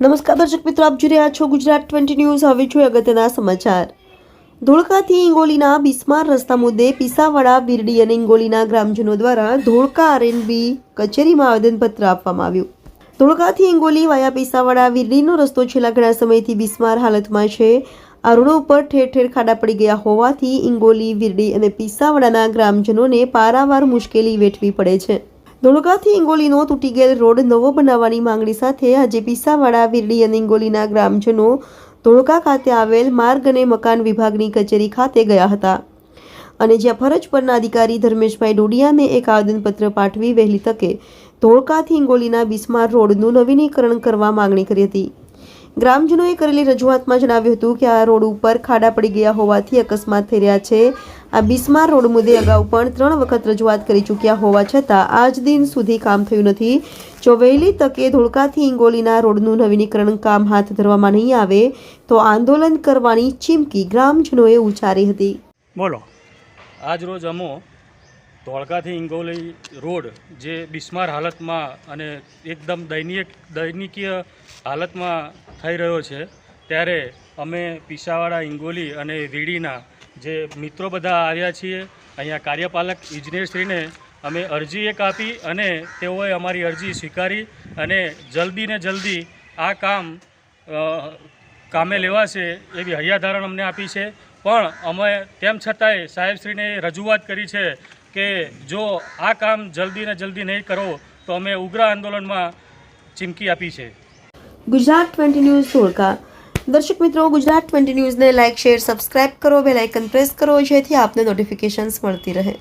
નમસ્કાર દર્શક મિત્રો, આપ જોઈ રહ્યા છો ગુજરાત ટ્વેન્ટી ન્યૂઝ. હવે જોઈએ અગત્યના સમાચાર. ધોળકાથી ઇંગોલીના બિસ્માર રસ્તા મુદ્દે પીસાવાડા, બિરડી અને ઇંગોલીના ગ્રામજનો દ્વારા ધોળકા આરએનબી કચેરીમાં આવેદનપત્ર આપવામાં આવ્યું. ધોળકાથી ઇંગોલી વાયા પીસાવાડા વિરડીનો રસ્તો છેલ્લા ઘણા સમયથી બિસ્માર હાલતમાં છે. આ ઉપર ઠેર ઠેર ખાડા પડી ગયા હોવાથી ઇંગોલી વિરડી અને પીસાવાડાના ગ્રામજનોને પારાવાર મુશ્કેલી વેઠવી પડે છે. ધોળકાથી ઇંગોલીનો તૂટી ગયેલ રોડ નવો બનાવવાની માંગણી સાથે આજે પીસાવાડા, વિરડી અને ઇંગોલીના ગ્રામજનો ધોળકા ખાતે આવેલ માર્ગ અને મકાન વિભાગની કચેરી ખાતે ગયા હતા. અને જ્યાં ફરજ પરના અધિકારી ધર્મેશભાઈ ડોડિયાને એક આવેદનપત્ર પાઠવી વહેલી તકે ધોળકાથી ઇંગોલીના બિસ્માર રોડનું નવીનીકરણ કરવા માંગણી કરી હતી. ગ્રામજનોએ કરેલી રજૂઆતમાં જણાવ્યું હતું કે આ રોડ ઉપર ખાડા પડી ગયા હોવાથી અકસ્માત થઈ રહ્યા છે. આ બિસ્માર રોડ મુદ્દે અગાઉ પણ ત્રણ વખત રજૂઆત કરી ચૂક્યા હોવા છતાં આજ દિન સુધી કામ થયું નથી. જો વહેલી તકે ધોળકાથી ઇંગોલીના રોડનું નવીનીકરણ કામ હાથ ધરવામાં નહીં આવે તો આંદોલન કરવાની ચીમકી ગ્રામજનોએ ઉચ્ચારી હતી. બોલો. આજ રોજ અમો ધોળકાથી ઇંગોલી રોડ જે બિસ્માર હાલતમાં અને એકદમ દૈનિય દૈનિકીય હાલતમાં થઈ રહ્યો છે, ત્યારે અમે પીસાવાડા ઇંગોલી અને વીડીના જે મિત્રો બધા આવ્યા છીએ, અહીંયા કાર્યપાલક ઇજનેરશ્રીને અમે અરજી એક આપી અને તેઓએ અમારી અરજી સ્વીકારી અને જલ્દીને જલ્દી આ કામ કામે લેવાશે એવી હૈયાધારણ અમને આપી છે. પણ અમે તેમ છતાંય સાહેબશ્રીને રજૂઆત કરી છે કે જો આ કામ જલ્દી ને જલ્દી નહીં કરો, તો અમે ઉગ્ર આંદોલનમાં ચીમકી આપી છે. Gujarat twenty news Dholka. દર્શક મિત્રો, ગુજરાત ટ્વેન્ટી ન્યૂઝને લાઇક શેર, સબસ્ક્રાઇબ કરો, બેલ આઇકન પ્રેસ કરો, જેથી આપને નોટિફિકેશન્સ મળતી રહે.